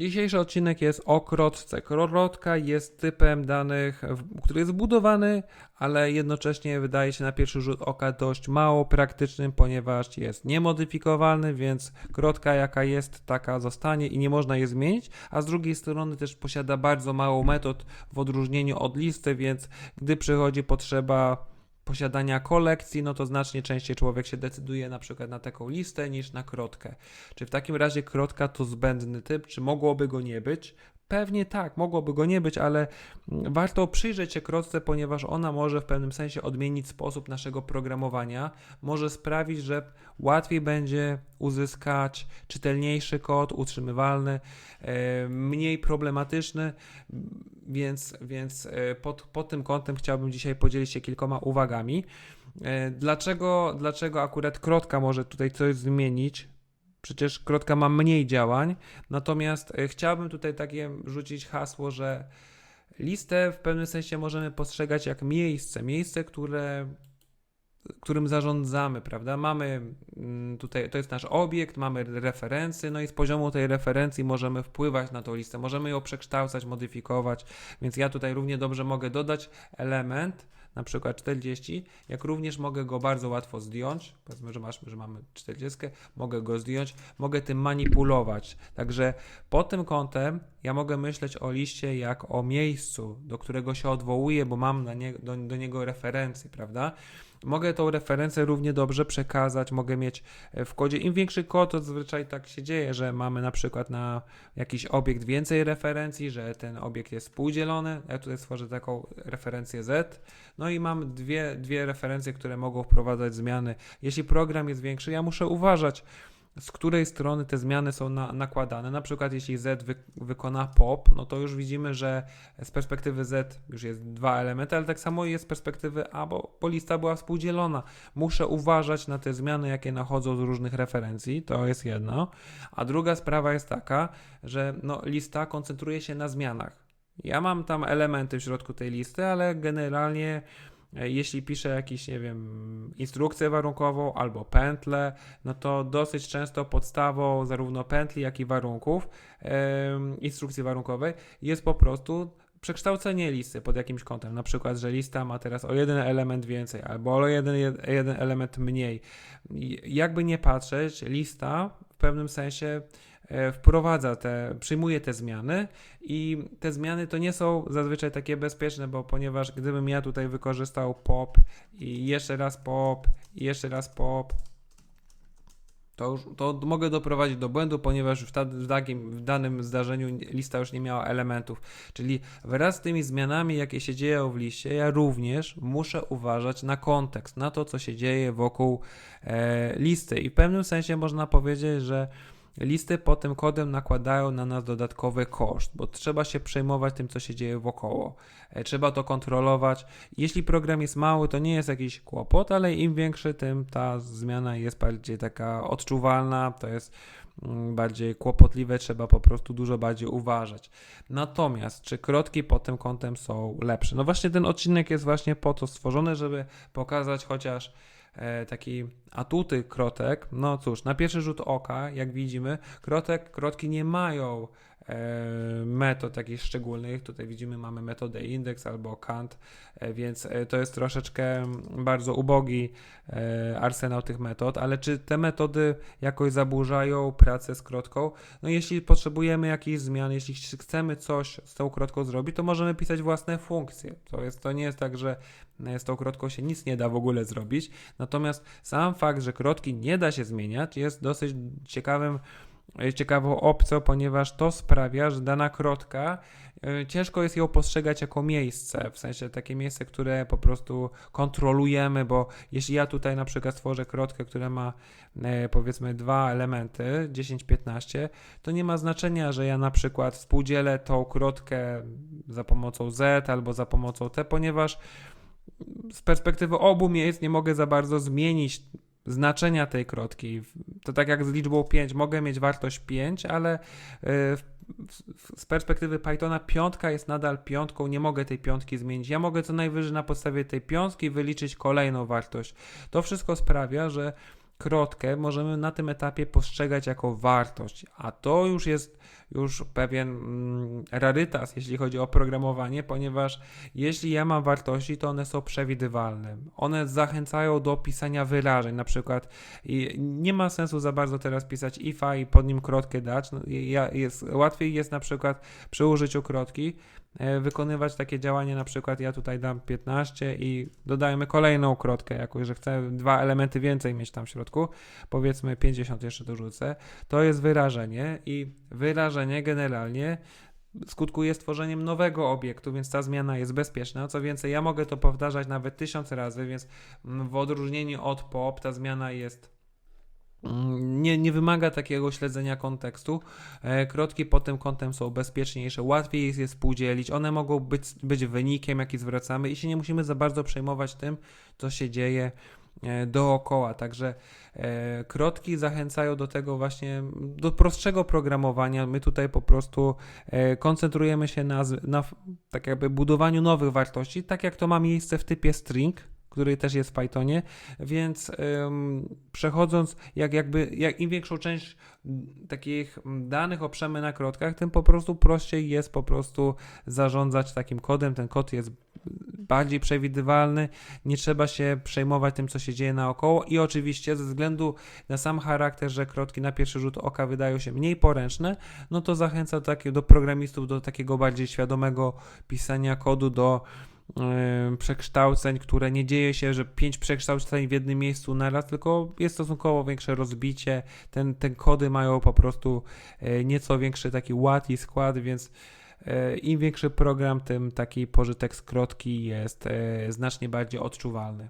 Dzisiejszy odcinek jest o krotce. Krotka jest typem danych, który jest zbudowany, ale jednocześnie wydaje się na pierwszy rzut oka dość mało praktycznym, ponieważ jest niemodyfikowalny, więc krotka jaka jest, taka zostanie i nie można jej zmienić, a z drugiej strony też posiada bardzo mało metod w odróżnieniu od listy, więc gdy przychodzi potrzeba posiadania kolekcji, no to znacznie częściej człowiek się decyduje na przykład na taką listę niż na krotkę. Czy w takim razie krotka to zbędny typ? Czy mogłoby go nie być? Pewnie tak, mogłoby go nie być, ale mm, warto przyjrzeć się krotce, ponieważ ona może w pewnym sensie odmienić sposób naszego programowania. Może sprawić, że łatwiej będzie uzyskać czytelniejszy kod, utrzymywalny, e, mniej problematyczny, więc, więc e, pod, pod tym kątem chciałbym dzisiaj podzielić się kilkoma uwagami. E, Dlaczego, dlaczego akurat krotka może tutaj coś zmienić? Przecież krotka ma mniej działań, natomiast e, chciałbym tutaj takie rzucić hasło, że listę w pewnym sensie możemy postrzegać jak miejsce, miejsce, które którym zarządzamy, prawda? Mamy mm, tutaj, to jest nasz obiekt, mamy referencje, no i z poziomu tej referencji możemy wpływać na tą listę, możemy ją przekształcać, modyfikować, więc ja tutaj równie dobrze mogę dodać element, na przykład 40, jak również mogę go bardzo łatwo zdjąć, powiedzmy, że, masz, że mamy 40, mogę go zdjąć, mogę tym manipulować, także pod tym kątem ja mogę myśleć o liście jak o miejscu, do którego się odwołuję, bo mam na nie, do, do niego referencje, prawda? Mogę tą referencję równie dobrze przekazać, mogę mieć e, w kodzie. Im większy kod, to zazwyczaj tak się dzieje, że mamy na przykład na jakiś obiekt więcej referencji, że ten obiekt jest współdzielony. Ja tutaj stworzę taką referencję Z. No i mam dwie, dwie referencje, które mogą wprowadzać zmiany. Jeśli program jest większy, ja muszę uważać, z której strony te zmiany są na, nakładane. Na przykład, jeśli Z wy, wykona pop, no to już widzimy, że z perspektywy Z już jest dwa elementy, ale tak samo jest z perspektywy A, bo, bo lista była współdzielona. Muszę uważać na te zmiany, jakie nachodzą z różnych referencji, to jest jedno. A druga sprawa jest taka, że no, lista koncentruje się na zmianach. Ja mam tam elementy w środku tej listy, ale generalnie jeśli piszę jakiś, nie wiem, instrukcję warunkową albo pętlę, no to dosyć często podstawą zarówno pętli, jak i warunków, instrukcji warunkowej jest po prostu przekształcenie listy pod jakimś kątem. Na przykład, że lista ma teraz o jeden element więcej albo o jeden, jeden element mniej. Jakby nie patrzeć, lista pewnym sensie e, wprowadza te, przyjmuje te zmiany i te zmiany to nie są zazwyczaj takie bezpieczne, bo ponieważ gdybym ja tutaj wykorzystał pop i jeszcze raz pop i jeszcze raz pop, to, już, to mogę doprowadzić do błędu, ponieważ w, ta, w, takim, w danym zdarzeniu lista już nie miała elementów. Czyli wraz z tymi zmianami, jakie się dzieją w liście, ja również muszę uważać na kontekst, na to, co się dzieje wokół e, listy. I w pewnym sensie można powiedzieć, że listy pod tym kodem nakładają na nas dodatkowy koszt, bo trzeba się przejmować tym, co się dzieje wokoło. E, Trzeba to kontrolować. Jeśli program jest mały, to nie jest jakiś kłopot, ale im większy, tym ta zmiana jest bardziej taka odczuwalna, to jest mm, bardziej kłopotliwe, trzeba po prostu dużo bardziej uważać. Natomiast, czy krotki pod tym kątem są lepsze? No właśnie ten odcinek jest właśnie po to stworzony, żeby pokazać chociaż taki atuty krotek. No cóż, na pierwszy rzut oka, jak widzimy, krotek, krotki nie mają e, metod jakichś szczególnych. Tutaj widzimy, mamy metodę index albo kant, e, więc e, to jest troszeczkę bardzo ubogi e, arsenał tych metod, ale czy te metody jakoś zaburzają pracę z krotką? No jeśli potrzebujemy jakichś zmian, jeśli ch- chcemy coś z tą krotką zrobić, to możemy pisać własne funkcje. To, jest, to nie jest tak, że e, z tą krotką się nic nie da w ogóle zrobić. Natomiast sam fakt, że krotki nie da się zmieniać, jest dosyć ciekawym e, ciekawą opcją, ponieważ to sprawia, że dana krotka e, ciężko jest ją postrzegać jako miejsce, w sensie takie miejsce, które po prostu kontrolujemy, bo jeśli ja tutaj na przykład stworzę krotkę, która ma e, powiedzmy dwa elementy, 10-15, to nie ma znaczenia, że ja na przykład współdzielę tą krotkę za pomocą Z albo za pomocą T, ponieważ z perspektywy obu miejsc nie mogę za bardzo zmienić znaczenia tej krotki. To tak jak z liczbą 5, mogę mieć wartość 5, ale w- w- z perspektywy Pythona piątka jest nadal piątką, nie mogę tej piątki zmienić. Ja mogę co najwyżej na podstawie tej piątki wyliczyć kolejną wartość. To wszystko sprawia, że krotkę możemy na tym etapie postrzegać jako wartość, a to już jest już pewien mm, rarytas, jeśli chodzi o programowanie, ponieważ jeśli ja mam wartości, to one są przewidywalne. One zachęcają do pisania wyrażeń, na przykład i nie ma sensu za bardzo teraz pisać ifa i pod nim krotkę dać. No, ja, jest, łatwiej jest na przykład przy użyciu krotki wykonywać takie działanie, na przykład ja tutaj dam 15 i dodajemy kolejną krotkę jakoś, że chcę dwa elementy więcej mieć tam w środku, powiedzmy 50 jeszcze dorzucę, to jest wyrażenie i wyrażenie generalnie skutkuje stworzeniem nowego obiektu, więc ta zmiana jest bezpieczna. Co więcej, ja mogę to powtarzać nawet tysiąc razy, więc w odróżnieniu od pop ta zmiana jest nie, nie wymaga takiego śledzenia kontekstu. E, Krotki pod tym kątem są bezpieczniejsze, łatwiej jest je współdzielić. One mogą być, być wynikiem, jaki zwracamy i się nie musimy za bardzo przejmować tym, co się dzieje e, dookoła. Także e, krotki zachęcają do tego właśnie, do prostszego programowania. My tutaj po prostu koncentrujemy się na, na tak jakby budowaniu nowych wartości, tak jak to ma miejsce w typie string, który też jest w Pythonie, więc ym, przechodząc, jak jakby, jak im większą część takich danych oprzemy na krotkach, tym po prostu prościej jest po prostu zarządzać takim kodem. Ten kod jest bardziej przewidywalny, nie trzeba się przejmować tym, co się dzieje naokoło i oczywiście ze względu na sam charakter, że krotki na pierwszy rzut oka wydają się mniej poręczne, no to zachęca takie, do programistów do takiego bardziej świadomego pisania kodu, do przekształceń, które nie dzieje się, że pięć przekształceń w jednym miejscu naraz, tylko jest stosunkowo większe rozbicie. Ten, ten kody mają po prostu e, nieco większy taki ład i skład, więc e, im większy program, tym taki pożytek z krotki jest e, znacznie bardziej odczuwalny.